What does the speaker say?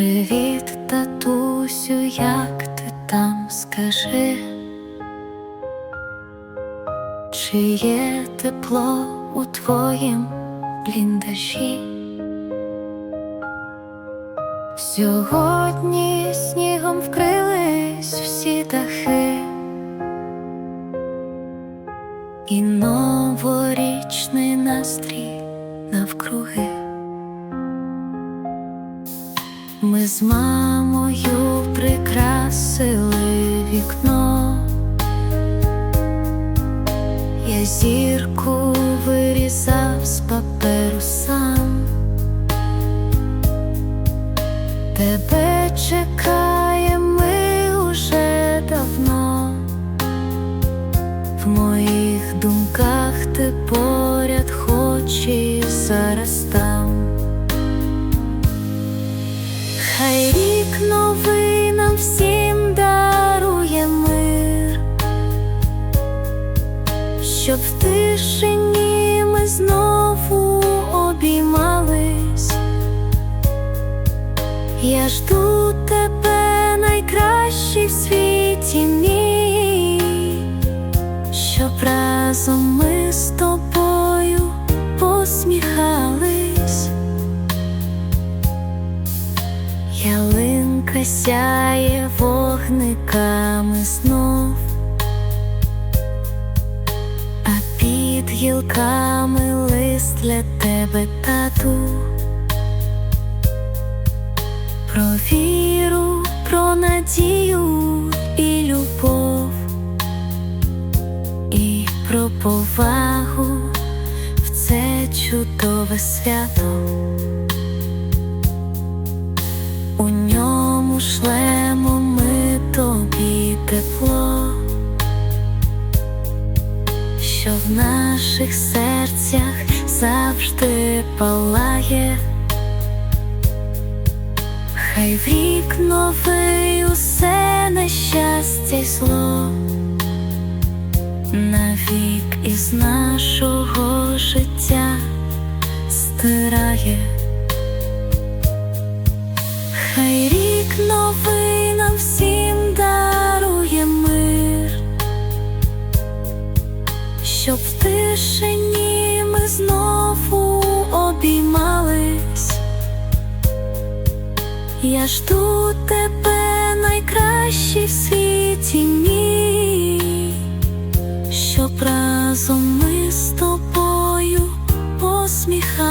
Привіт, татусю, як ти там скажи, чи є тепло у твоїм бліндажі? Сьогодні снігом вкрились всі дахи, і новорічний настрій навкруги. Ми з мамою прикрасили вікно, я зірку вирізав з паперу сам, тебе чекає ми уже давно, в моїх думках ти поряд хоч і зараз там. Хай рік нам всім дарує мир, щоб в тишині ми знову обіймались. Я жду тебе найкращий в світі мій, щоб разом ми з тобою вогниками знов, а під гілками лист для тебе, тату, про віру, про надію і любов, і про повагу в це чудове свято. Що в наших серцях завжди палає, хай в рік новий усе нещастя й зло, навік із нашого життя стирає. Хай щоб в тишині ми знову обіймались, я жду тебе найкращий в світі мій, щоб разом ми з тобою посміхали.